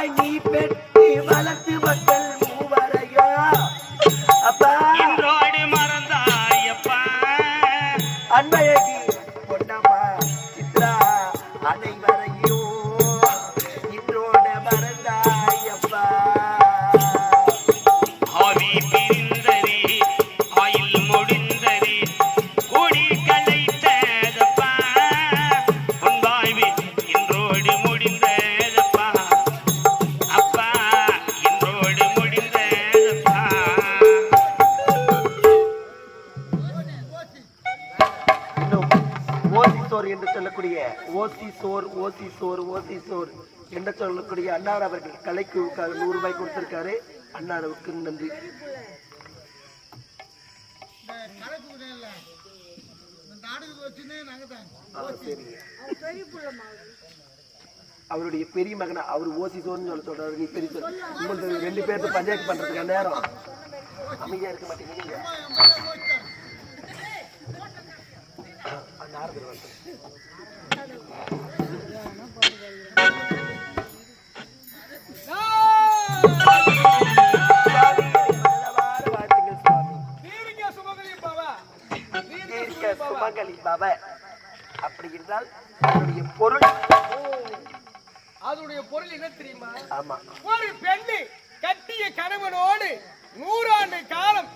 பாசமாய் நீ பெற்று வளர்த்து மக்கள் இருக்கக்கூடிய அன்னார் அவர்கள் கலைக்கு நூறு ரூபாய் கொடுத்திருக்காரு. அன்னாருக்கு நன்றி. அவருடைய பெரிய மகனா அவர் ஓசி சோர்னு சொல்ல சொல்றாரு. நீ பெரிய சோர் உங்களுக்கு ரெண்டு பேருக்கு பஞ்சாயத்து பண்றதுக்கு நேரம். அமைதியா இருக்க மாட்டேங்கிறீங்க அந்த வந்து பவ. அப்படி என்றால் அதனுடைய பொருள் அதனுடைய பொருள் என்ன தெரியுமா? ஆமா. ஒரு பெண்ணு கட்டிய கணவனோடு நூறாண்டு காலம்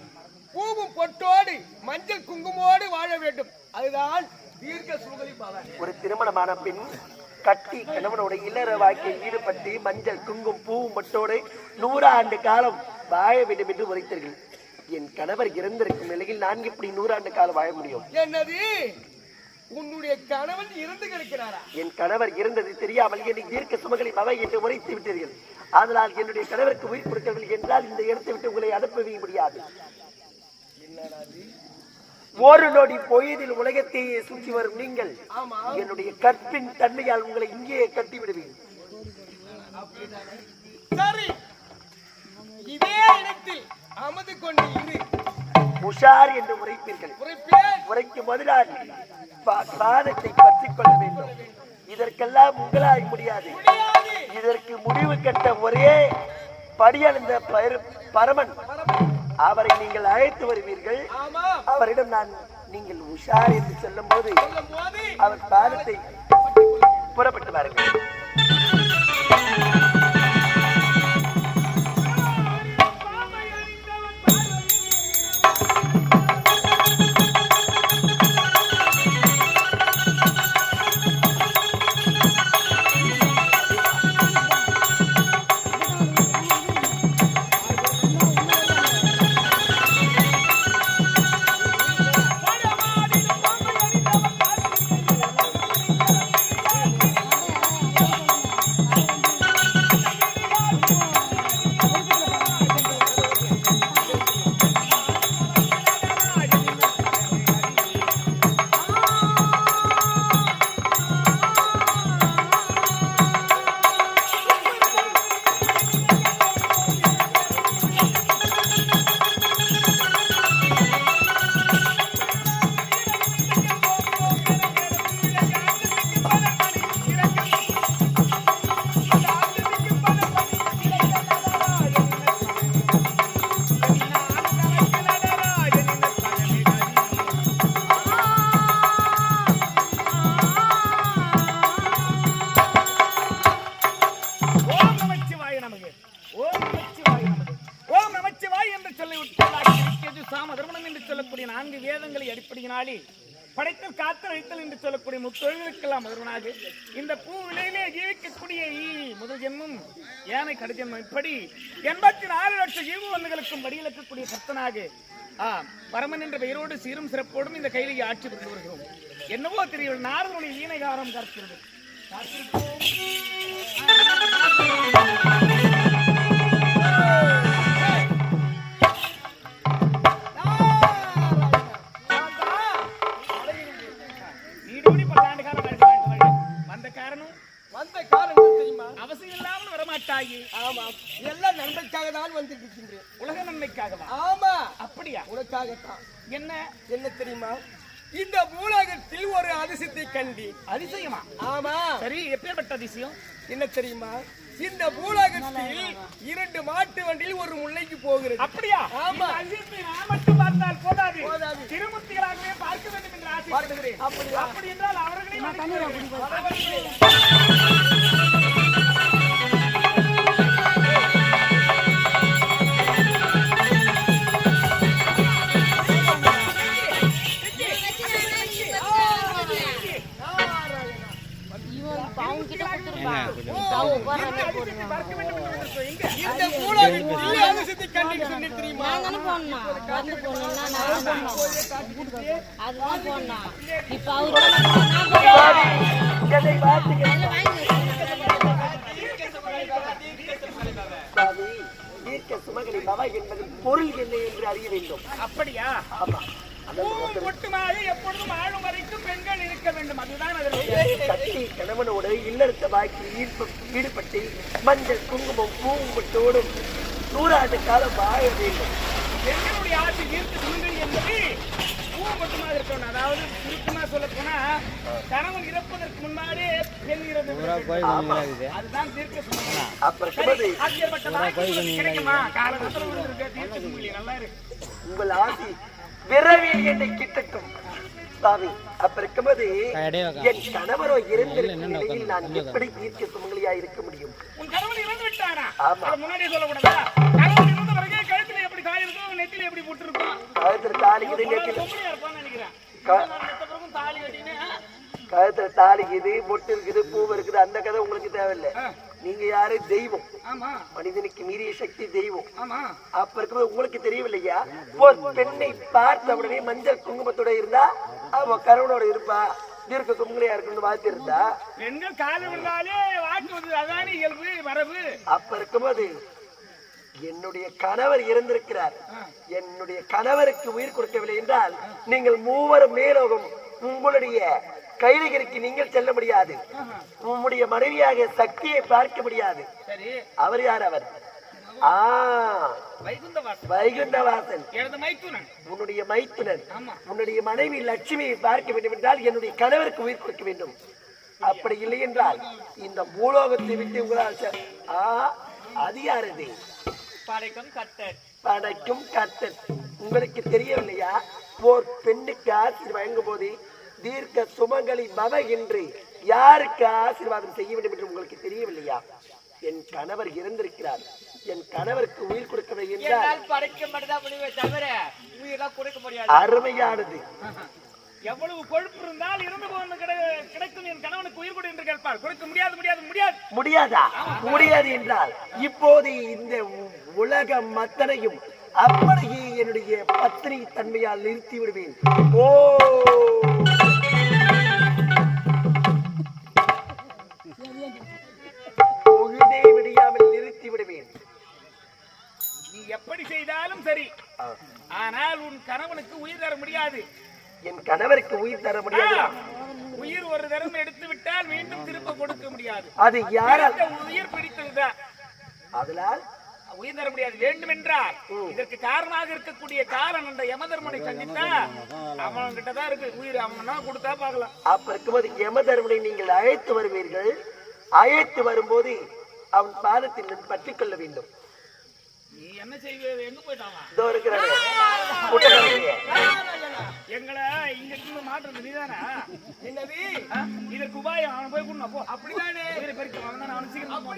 பூவும் பொட்டோடு மஞ்சள் குங்குமோடு வாழ வேண்டும். அதுதான் தீர்க்க பவன் ஒரு திருமணமான பெண் கட்டி கணவனோட இல்லற வாழ்க்கையில் ஈடுபட்டு மஞ்சள் குங்கும் பூவும் மட்டோடு நூறாண்டு காலம் வாழ வேண்டும் என்று உரைத்தீர்கள். என் கணவர் இறந்திருக்கும் நிலையில் நான் எப்படி நூறாண்டு காலம் வாழ முடியும்? என்னது? உன்னுடைய கணவன் இறந்து கிடக்கிறாரா? என் கணவர் இருந்தது தெரியாமல் என்னை தீர்க்க சுமகலி பவை என்று உரைத்து விட்டீர்கள். அதனால் என்னுடைய கணவருக்கு உயிர் கொடுக்கவில்லை என்றால் இந்த இடத்தை விட்டு உங்களை அனுப்பவே முடியாது. ஒரு நொடி பொழுதில் உலகத்தையே சுற்றி வரும் நீங்கள். என்னுடைய கற்பின் தன்மையால் உங்களை இங்கேயே கட்டி விடுவேன் இதே இடத்தில் அமது கொண்டு இரு. உஷார் என்று உரைப்பீர்கள். உரைப்பேன். உரைக்கும் முதலால் பா- பாதத்தை பற்றிக் கொள்ள வேண்டும். இதற்கெல்லாம் உங்களால் முடியாது. இதற்கு முடிவு கட்ட ஒரே படியடைந்த பர- பரமன் அவரை நீங்கள் அழைத்து வருவீர்கள். அவரிடம் நான் நீங்கள் உஷார் என்று சொல்லும் போது சொல்லும் போது அவர் பாதத்தை புறப்பட்டு வாருங்கள். யானை இப்படி எண்பத்தி நாலு லட்சம் ஜீவவந்துகளுக்கும் வடியிலக்கக்கூடிய கர்த்தனாக ஆ பரமன் என்ற பெயரோடு சீரும் சிறப்போடும் இந்த கையிலேயே ஆட்சி புரிந்து வருகிறோம் என்னவோ தெரியவில்லை நாரதனுடைய ஈனகாரம் காக்கிறது வந்திருக்கின்றேன் உலக நன்மைக்காகவா? ஆமா. அப்படியா? உனக்காகத்தான். என்ன? என்ன தெரியுமா? இந்த பூலோகத்தில் ஒரு அதிசயத்தை கண்டேன் அதிசயமா? ஆமா. சரி எப்பேற்பட்ட அதிசயம்? என்ன தெரியுமா? இந்த பூலோகத்தில் இரண்டு மாட்டு வண்டியில் ஒரு முல்லைக்கு போகிறது. அப்படியா? ஆமா. மட்டும் பார்த்தால் போதாது. திருமூர்த்திகளாகவே பார்க்க வேண்டும் என்று அப்படியா? அப்படி என்றால் அவர்களையும் இந்த தெரியுமா வந்து நான் அதுதான் இப்ப அவரு நான் வாங்கி சாமி, தீர்க்க சுமகலி பவ என்பதன் பொருள் என்ன என்று அறிய வேண்டும். அப்படியா? ஆமா. பூவும் பொட்டுமாக எப்பொழுதும் ஆளும் வரைக்கும் பெண்கள் இருக்க வேண்டும். அதுதான் அதனுடைய கட்டி கணவனோடு இல்லறத்த வாக்கி ஈர்ப்பு ஈடுபட்டு மஞ்சள் குங்குமம் பூம்பட்டோடும் நூறாண்டு காலம் வாழ வேண்டும். பெண்களுடைய ஆசை ஈர்த்து சுமங்கலி என்பது பூவும் பொட்டுமாக இருக்கணும் அதாவது சுருக்கமா சொல்ல போனா கணவன் இறப்பதற்கு முன்னாலே பெண் இறந்து அதுதான் தீர்க்க சுமங்கலி வாய்ப்பு கிடைக்குமா? காலகட்டத்தில் இருக்க. தீர்க்க சுமங்கலி நல்லா இருக்கு. உங்கள் ஆசி விரைவில் என்னை கிட்டட்டும் சாமி அப்ப இருக்கும்போது என் கணவரோ இருந்திருக்கும் நிலையில் நான் எப்படி தீர்க்க சுமங்கலியா இருக்க முடியும்? உன் கணவன் இறந்து விட்டானா ஆமா. அதை முன்னாடியே சொல்லக்கூடாதா? கணவன் இறந்த பிறகு கழுத்துல எப்படி காய் இருக்கும் நெத்தில எப்படி போட்டு இருக்கும் கழுத்துல தாலி இது நெத்தில கழுத்துல தாலி இருக்குது பொட்டு இருக்குது பூ இருக்குது அந்த கதை உங்களுக்கு தேவையில்லை. நீங்க யாரு? தெய்வம். மனிதனுக்கு மீறிய சக்தி தெய்வம். அப்ப இருக்கும்போது உங்களுக்கு தெரியவில்லையா ஒரு பெண்ணை பார்த்த உடனே மஞ்சள் குங்குமத்தோட இருந்தா அவ கருவனோட இருப்பா. தீர்க்க குங்குலியா இருக்குன்னு வாழ்த்து இருந்தா. பெண்கள் காலை விழுந்தாலே வாக்கு வந்து அதானே இயல்பு மரபு. அப்ப இருக்கும்போது என்னுடைய கணவர் இறந்திருக்கிறார். என்னுடைய கணவருக்கு உயிர் கொடுக்கவில்லை என்றால் நீங்கள் மூவரும் மேலோகம் உங்களுடைய கைதிகளுக்கு நீங்கள் செல்ல முடியாது. உம்முடைய மனைவியாக சக்தியை பார்க்க முடியாது. அவர் யார் அவர்? வைகுண்டவாசன் உன்னுடைய மைத்துனன். உன்னுடைய மனைவி லட்சுமியை பார்க்க வேண்டும் என்றால் என்னுடைய கணவருக்கு உயிர் கொடுக்க வேண்டும். அப்படி இல்லை என்றால் இந்த பூலோகத்தை விட்டு உங்களால் ஆ அது யாரது? படைக்கும் கட்டட் படைக்கும் கர்த்தன் உங்களுக்கு தெரியவில்லையா? ஓர் பெண்ணுக்கு ஆசீர்வாதம் வழங்கும் போது தீர்க்க சுமங்கலி பவ என்று யாருக்கு ஆசீர்வாதம் செய்ய வேண்டும் என்று உங்களுக்கு தெரியவில்லையா? என் கணவர் இறந்திருக்கிறார். என் கணவருக்கு உயிர் கொடுக்கவில்லை என்றால் அருமையானது. எவ்வளவு கொழுப்பு இருந்தால் இறந்து போன கிடைக்கும் என் கணவனுக்கு உயிர் கொடு என்று கேட்பார். கொடுக்க முடியாது முடியாது முடியாது. முடியாதா? முடியாது என்றால் இப்போது இந்த உ- உலகம் அத்தனையும் அப்படியே என்னுடைய பத்தினி தன்மையால் நிறுத்தி விடுவேன் ஓ! உயிர் தர முடியாது. உயிர் ஒரு தரம் எடுத்து விட்டால் மீண்டும் திரும்ப கொடுக்க முடியாது. அது இந்த உயிர் பிடித்ததுதான் அதனால் உயிர் தர முடியாது. வேண்டும் என்றால் இதற்கு காரணமாக இருக்கக்கூடிய காரன் அந்த யமதர்மனை சந்தித்தா அவன் கிட்டதான் இருக்கு. உயிர் அவன் கொடுத்தா பார்க்கலாம். அப்ப இருக்கும்போது யமதர்மனை நீங்கள் அழைத்து வருவீர்கள். அழைத்து வரும்போது அவன் பாதத்தில் பற்றிக் கொள்ள வேண்டும். நீ என்ன செய்வது எங்க போயிட்டான். எங்களை மாற்றுறது நீதானா என்னது? இதற்கு உபாயம் அவன் போய் கொண்டு போ அப்படிதானே உயிரை பறிக்க வந்தான் அவன் சீக்கிரம் போ.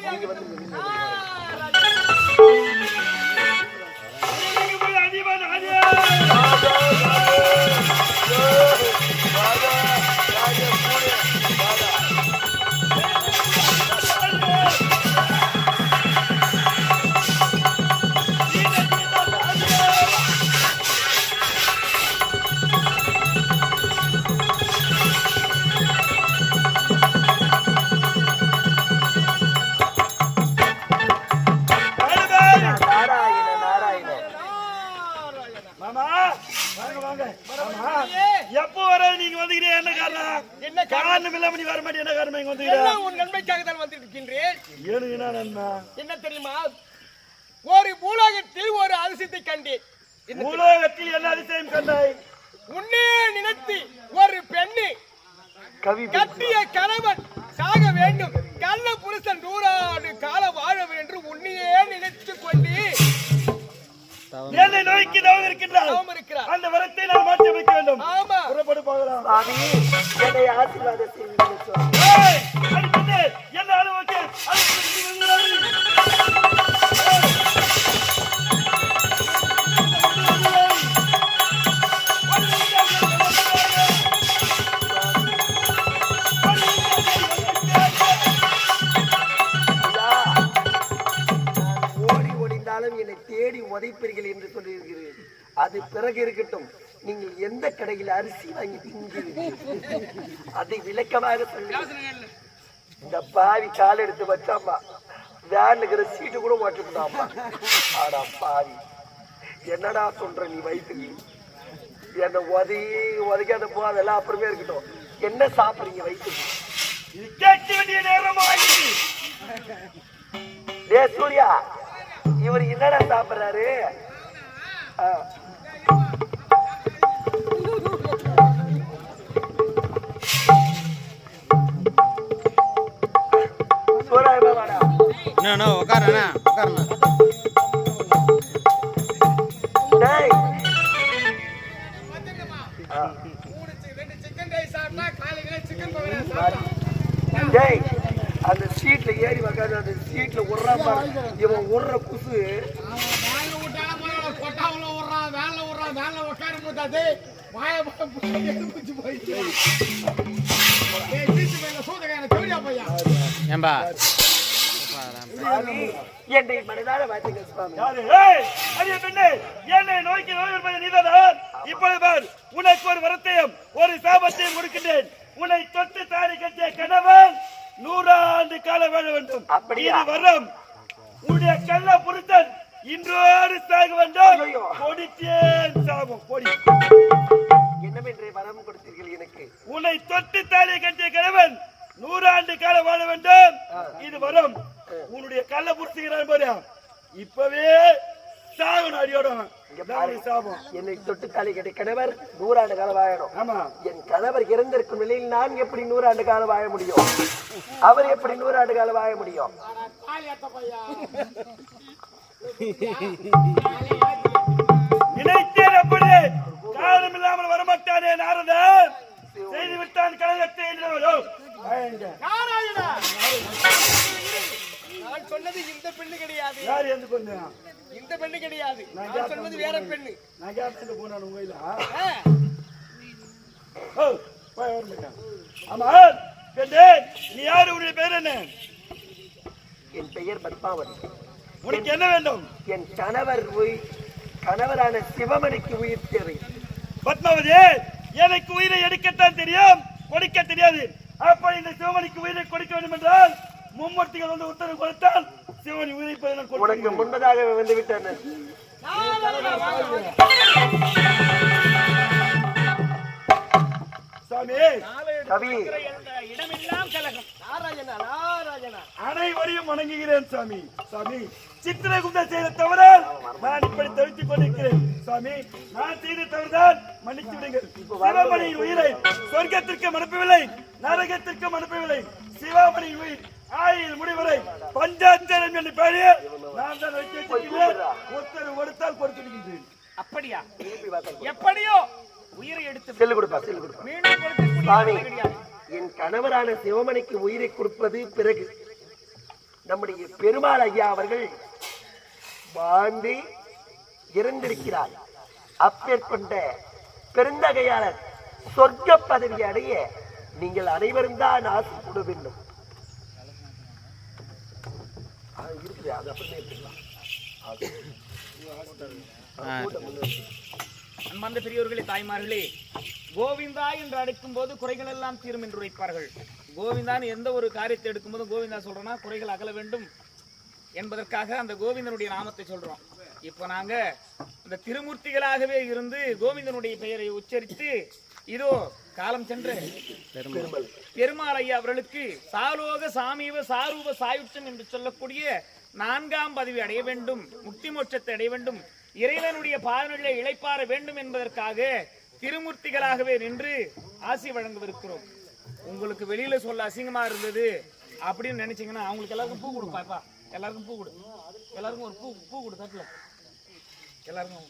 காரணம் இல்லாம நீ வர மாட்டே என்ன காரணம் இங்க எல்லாம் உன் நன்மைக்காக தான் வந்திருக்கின்றேன் ஏனுங்க என்ன? நன்மை என்ன தெரியுமா? ஒரு பூலோகத்தில் ஒரு அதிசயத்தை கண்டேன். என்ன உலகத்தில் என்ன அதிசயம் கண்டாய்? உன்னே நினைத்து ஒரு பெண்ணு கட்டிய கணவன் சாக வேண்டும். கள்ள புருஷன் நூறாண்டு காலம் வாழ வேண்டும் உன்னையே நினைத்து கொண்டு. என்னை இருக்கின்றார் தவம் இருக்கிறார். அந்த வரத்தை நான் மாற்றி அமைக்க வேண்டும். ஆமா. புறப்படு போகலாம். சுவாமி. என்னை ஆசீர்வாதம் செய்யுங்கள் சுவாமி என்ன அனுபவிக்க? ஓடி ஒளிந்தாலும் என்னை தேடி உதைப்பீர்கள் என்று சொல்லியிருக்கிறேன். அது பிறகு இருக்கட்டும். நீங்கள் எந்த கடையில் அரிசி வாங்கி திங்கிறீர்கள் அதை விளக்கமாக சொல்லுங்கள் இந்த பாவி கால் எடுத்து வச்சாமா வேன் இருக்கிற சீட்டு கூட மாட்டிவிட்டாமா ஆடா பாவி. என்னடா சொல்ற நீ வயிற்றுக்கு என்ன உதவி உதைக்காத போ அதெல்லாம் அப்புறமே இருக்கட்டும். என்ன சாப்பிடுறீங்க வயிற்றுக்கு கேட்க வேண்டிய டே சூர்யா இவர் என்னடா சாப்பிடுறாரு? அண்ணா உட்காரண்ணா உட்காரண்ணா டேய். அந்த சீட்ல ஏறி உக்காந்து அந்த சீட்ல உர்றா பாரு. இவன் உர்ற குசு கொட்டாவுல விடுறான் வேலை விடுறான் வேலை உட்கார முடியாது வாய பையா ஏம்பா சுவாமி என்னை மனதார சுவாமி. பெண்ணே, நோக்கி நோய் இருப்பது நீதானா? இப்பொழுது பார், உனக்கு ஒரு வரத்தையும் ஒரு சாபத்தையும் கொடுக்கின்றேன். உன்னை தொட்டு தாடி கட்டிய கணவன் நூறாண்டு காலம் வாழ வேண்டும்? இது வரம் உன்னுடைய கள்ள புருத்தன் இன்றோடு சாக வேண்டும். கொடித்தேன் சாகும் கொடி என்னவென்றே வரம் கொடுத்தீர்கள் எனக்கு உன்னை தொட்டு தாடி கட்டிய கணவன் நூறாண்டு காலம் வாழ வேண்டும் இது வரம் உன்னுடைய கள்ள புருத்துகிறான் பாரு இப்பவே சாகணும் அடியோட இங்க என்னை தொட்டு தாலி கட்டி கணவர் நூறாண்டு காலம் வாழணும். ஆமா. என் கணவர் இறந்திருக்கும் நிலையில் நான் எப்படி நூறாண்டு காலம் வாழ முடியும்? அவர் எப்படி நூறாண்டு காலம் வாழ முடியும்? நினைத்தேன் அப்படியே காரணம் இல்லாமல் வரமாட்டானே செய்து விட்டான் கழகத்தை நான் சொன்னது இந்த பெண்ணு கிடையாது. யார் எந்த பொண்ணு இந்த பெண்ணு கிடையாது. நான் சொன்னது வேற பெண்ணு. நான் கேட்டு போனான் உங்க. ஆமா பெண்ணே, நீ யாரு? உன்னுடைய பேர் என்ன? என் பெயர் பத்மாவதி. உனக்கு என்ன வேண்டும்? என் கணவர் உய்- கணவரான சிவமணிக்கு உயிர் தேவை. பத்மாவதி எனக்கு உயிரை எடுக்கத்தான் தெரியும் கொடுக்க தெரியாது. அப்ப இந்த சிவமணிக்கு உயிரை கொடுக்க வேண்டும் என்றால் மும்மூர்த்திகள் வந்து உத்தரவு கொடுத்தால் சிவமணி உயிரை உனக்கு முன்பதாக வந்து விட்டேன் அனைவரையும் வணங்குகிறேன் சாமி. சாமி சித்திரகுப்த செய்த தவிர நான் இப்படி தவித்துக் கொண்டிருக்கிறேன். சாமி நான் செய்த தவறுதான் மன்னித்து விடுங்கள். சிவமணியின் உயிரை சொர்க்கத்திற்கு அனுப்பவில்லை நரகத்திற்கு அனுப்பவில்லை. சிவமணியின் உயிர் ஆயில் முடிவரை பஞ்சாச்சரம் என்று பெயர் நான் தான் வைத்து வச்சிருக்கிறேன். ஒருத்தர் கொடுத்தால் கொடுத்திருக்கின்றேன் அப்படியா. எப்படியோ உயிரை எடுத்து செல்லு கொடுப்பா செல்லு கொடுப்பா. மீண்டும் என் கணவரான சிவமணிக்கு உயிரை கொடுப்பது பிறகு நம்முடைய பெருமாள் ஐயா அவர்கள் வாழ்ந்து இறந்திருக்கிறார். அப்பேற்பட்ட பெருந்தகையாளர் சொர்க்க பதவி அடைய நீங்கள் அனைவரும் தான் ஆசைப்பட வேண்டும் ஆ, இருக்குது அது அப்படியே எடுத்துக்கலாம். அன்பார்ந்த பெரியோர்களே தாய்மார்களே கோவிந்தா என்று அழைக்கும் போது குறைகள் எல்லாம் தீரும் என்று உரைப்பார்கள். கோவிந்தான்னு எந்த ஒரு காரியத்தை எடுக்கும்போது கோவிந்தா சொல்றோம்னா குறைகள் அகல வேண்டும் என்பதற்காக அந்த கோவிந்தனுடைய நாமத்தை சொல்றோம். இப்போ நாங்க இந்த திருமூர்த்திகளாகவே இருந்து கோவிந்தனுடைய பெயரை உச்சரித்து இதோ காலம் சென்று. பெருமாள் ஐயா அவர்களுக்கு சாலோக சாமீவ சாரூப சாயுட்சம் என்று சொல்லக்கூடிய நான்காம் பதவி அடைய வேண்டும் முக்தி மோட்சத்தை அடைய வேண்டும் இறைவனுடைய பாதநிலை இழைப்பார வேண்டும் என்பதற்காக திருமூர்த்திகளாகவே நின்று ஆசி வழங்கவிருக்கிறோம். உங்களுக்கு வெளியில சொல்ல அசிங்கமா இருந்தது அப்படின்னு நினைச்சீங்கன்னா அவங்களுக்கு எல்லாருக்கும் பூ கொடு பாப்பா எல்லாருக்கும் பூ கொடு. எல்லாருக்கும் ஒரு பூ பூ கொடு தட்டுல. எல்லாருக்கும்.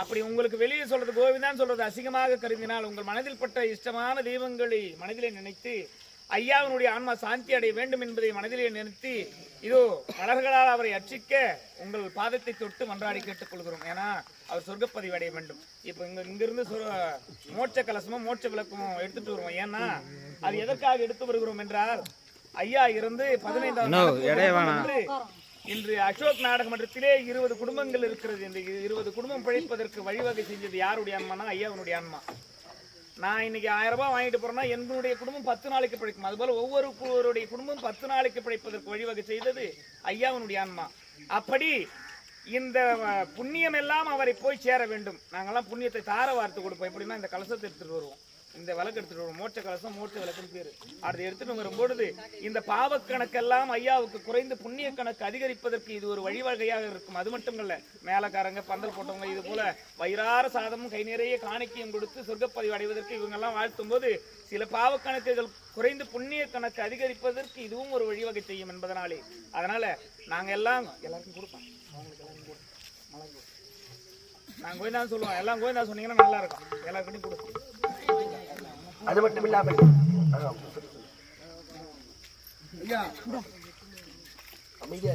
அப்படி உங்களுக்கு வெளியே சொல்றது கோவிந்தான் சொல்றது அசிங்கமாக கருதினால் உங்கள் மனதில் பட்ட இஷ்டமான தெய்வங்களை மனதிலே நினைத்து ஐயாவினுடைய ஆன்மா சாந்தி அடைய வேண்டும் என்பதை மனதிலே நிறுத்தி இதோ மலர்களால் அவரை அர்ச்சிக்க உங்கள் பாதத்தை தொட்டு மன்றாடி கேட்டுக்கொள்கிறோம். ஏன்னா அவர் சொர்க்கப்பதிவு அடைய வேண்டும். இப்போ இங்க இங்கிருந்து மோட்ச கலசமும் மோட்ச விளக்கமும் எடுத்துட்டு வருவோம். ஏன்னா அது எதற்காக எடுத்து வருகிறோம் என்றால் ஐயா இருந்து பதினைந்தாவது இன்று அசோக் நாடக மன்றத்திலே இருபது குடும்பங்கள் இருக்கிறது இந்த இருபது குடும்பம் பிழைப்பதற்கு வழிவகை செஞ்சது யாருடைய அம்மானா ஐயாவுடைய அம்மா. நான் இன்னைக்கு ஆயிரம் ரூபாய் வாங்கிட்டு போறேன்னா என்னுடைய குடும்பம் பத்து நாளைக்கு பிழைக்கும். அதுபோல ஒவ்வொருடைய குடும்பம் பத்து நாளைக்கு பிழைப்பதற்கு வழிவகை செய்தது ஐயாவுடைய ஆன்மா அப்படி இந்த புண்ணியம் எல்லாம் அவரை போய் சேர வேண்டும். நாங்கெல்லாம் புண்ணியத்தை தார வார்த்து கொடுப்போம். எப்படின்னா இந்த கலசத்தை எடுத்துட்டு வருவோம். இந்த விளக்கு எடுத்துட்டு வரும். மோட்ச கலசம் மோட்ச விளக்குன்னு பேரு. அதை எடுத்துட்டு வரும்பொழுது இந்த பாவ கணக்கெல்லாம் ஐயாவுக்கு குறைந்து புண்ணிய கணக்கு அதிகரிப்பதற்கு இது ஒரு வழிவகையாக இருக்கும். அது மட்டும் இல்ல மேலக்காரங்க பந்தல் போட்டவங்க இது போல வயிறார சாதமும் கை நிறைய காணிக்கையும் கொடுத்து சொர்க்கப்பதிவு அடைவதற்கு இவங்க எல்லாம் வாழ்த்தும் போது சில பாவ கணக்குகள் குறைந்து புண்ணிய கணக்கு அதிகரிப்பதற்கு இதுவும் ஒரு வழிவகை செய்யும் என்பதனாலே. அதனால நாங்க எல்லாம் எல்லாருக்கும் கொடுப்போம். அவங்களுக்கு எல்லாருக்கும் கொடுப்போம். மலர் கோயந்தா சொல்லுவோம். எல்லாம் கோயந்தா சொன்னீங்கன்னா நல்லா இருக்கும். எல்லாருக்கிட்டையும் கொடுப்போம். அது மட்டும் இல்லாமல் அமைதியா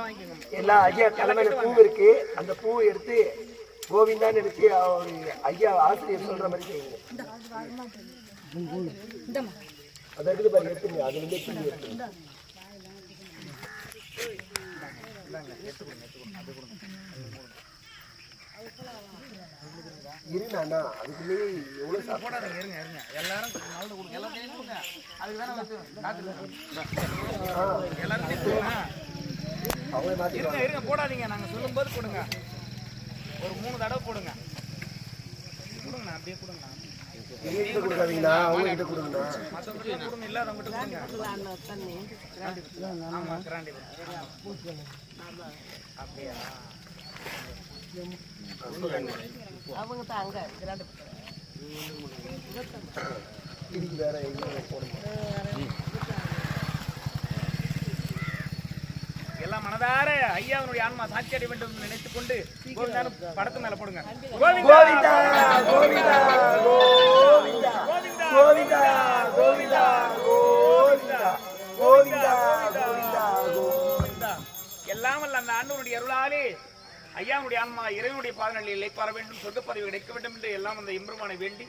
வாங்கிக்கோங்க எல்லா ஐயா தலைமையில பூ இருக்கு. அந்த பூவை எடுத்து கோவிந்தான்னு எடுத்து அவர் ஐயா ஆசிரியர் சொல்ற மாதிரி செய்யுங்க. அது இருக்குது பாருங்க எடுத்துங்க. அதுல இருந்தே பூ எடுத்துங்க. இருண்ணா எவ்வளவு சாப்பிட இருங்க இருங்க. எல்லாரும் நல்லது கொடுங்க கொடுங்க. அதுக்கு தானே வந்து எல்லாரும் கொடுங்க. மாத்தி இருங்க இருங்க போடாதீங்க. நாங்க சொல்லும்போது கொடுங்க. ஒரு மூணு தடவை போடுங்க கொடுங்கண்ணா அப்படியே கொடுங்கண்ணா. எங்ககிட்ட கொடுக்காதீங்கண்ணா அவங்க கிட்ட கொடுங்கண்ணா. மற்றவங்க கொடுங்க கொடுங்க. கிராண்டி அப்படியா? அவங்க தான் அங்க கிராண்டு இதுக்கு வேற எங்க போடணும் எல்லாம் மனதார ஐயாவுடைய ஆன்மா சாட்சி அடைய வேண்டும் என்று நினைத்துக் கொண்டு கோவிந்தான படத்து மேல போடுங்க கோவிந்தா கோவிந்தா கோவிந்தா கோவிந்தா கோவிந்தா கோவிந்தா கோவிந்தா கோவிந்தா கோவிந்தா கோவிந்தா. எல்லாம் வல்ல அந்த ஆண்டவனுடைய அருளாலே ஐயாவுடைய ஆன்மா இறைவனுடைய பாதநிலையில் இழைப்பார வேண்டும் சொர்க்கப்பதவி கிடைக்க வேண்டும் என்று எல்லாம் அந்த எம்பெருமானை வேண்டி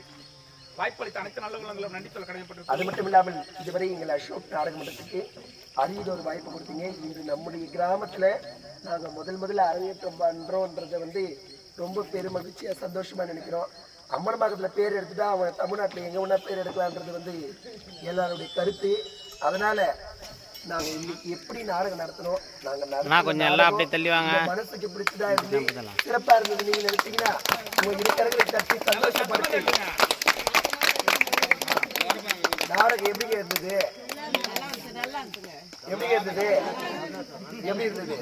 வாய்ப்பளித்த அனைத்து நல்ல உள்ளங்களும் நன்றி சொல்ல அது மட்டும் இல்லாமல் இதுவரை எங்கள் அசோக் நாடக மன்றத்துக்கு அரியது ஒரு வாய்ப்பு கொடுத்தீங்க. இன்று நம்முடைய கிராமத்தில் நாங்கள் முதல் முதல்ல அரங்கேற்றம் பண்ணுறோன்றதை வந்து ரொம்ப பெரும் மகிழ்ச்சியாக சந்தோஷமாக நினைக்கிறோம். அம்மனமாகத்துல பேர் எடுத்துட்டா அவன் தமிழ்நாட்டில் எங்கே ஒன்றா பேர் எடுக்கலான்றது வந்து எல்லாருடைய கருத்து. அதனால் நாங்க இன்னைக்கு எப்படி நாடகம் நடத்தணும்? நாங்க நடத்தின அண்ணா, கொஞ்சம் எல்லாம் நாடகம் அப்படியே தள்ளி வாங்க. உங்க மனசுக்கு பிடிச்சதா இருந்து சிறப்பா இருந்தது நீங்க நினைச்சீங்கன்னா உங்க இருக்கிறவங்களை தட்டி சந்தோஷப்படுத்தி நாடகம் எப்படிங்க இருந்தது? எப்படி இருந்தது? எப்படி இருந்தது?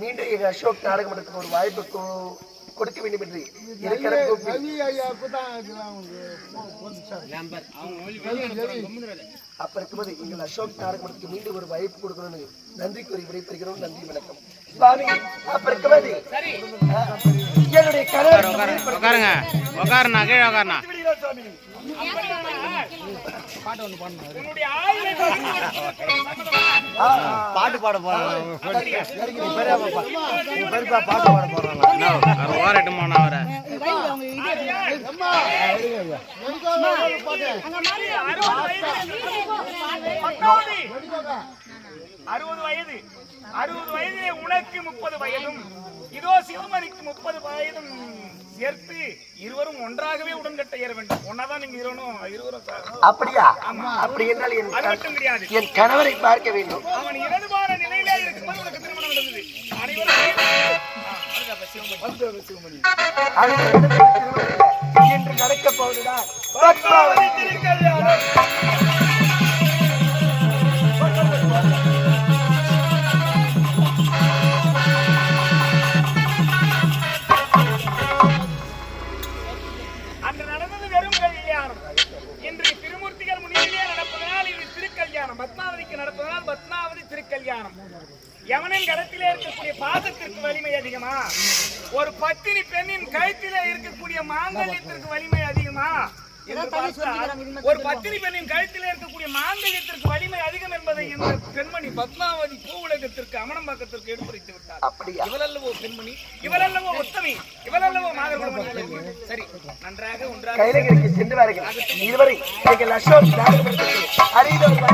மீண்டும் எங்க அசோக் நாடக மன்றத்துக்கு ஒரு வாய்ப்பு கொ- கொடுக்க வேண்டும் என்று அப்ப இருக்கும்போது எங்கள் அசோக் நாடக மன்றத்துக்கு மீண்டும் ஒரு வாய்ப்பு கொடுக்கணும்னு நன்றி கூறி விடைபெறுகிறோம். நன்றி வணக்கம். சுவாமி அப்ப இருக்கும்போது என்னுடைய கணவர் உட்காருங்க உட்காருண்ணா கீழே உட்காருண்ணா. பாட்டு ஒன்று பாடணும் பாட்டு பாட போறேன் பெரியப்பா பாட்டு பாட போறேன் வாரட்டுமா நான் அறுபது வயது. அறுபது வயதிலே உனக்கு முப்பது வயதும் இதோ சிவமணிக்கு முப்பது வயதும் சேர்த்து இருவரும் ஒன்றாகவே உடன்கட்ட ஏற வேண்டும். ஒன்னாதான் நீங்க இருவரும் இருவரும். அப்படியா? அப்படி என்றால் என் அது கண- மட்டும் கிடையாது என் கணவரை பார்க்க வேண்டும். அவன் இடதுபார நிலையிலே இருக்கும்போது உனக்கு திருமணம் நடந்தது. அனைவரும் ஆ, அதுதான் சிவமணி. பத்தினி பெண்ணின் கழுத்திலே இருக்கக்கூடிய மாங்கல்யத்திற்கு வலிமை அதிகம் என்பதை இந்த பெண்மணி பத்மாவதி பூவுலகத்திற்கு அமனம்பாக்கத்திற்கு எடுத்துரைத்து விட்டார். இவளல்லவோ பெண்மணி இவளல்லவோ உத்தமி இவளல்லவோ மாதவ சரி நன்றாக ஒன்றாக கைலகிரிக்கு சென்று வாருங்கள். இதுவரை அசோக் அறிந்தவர்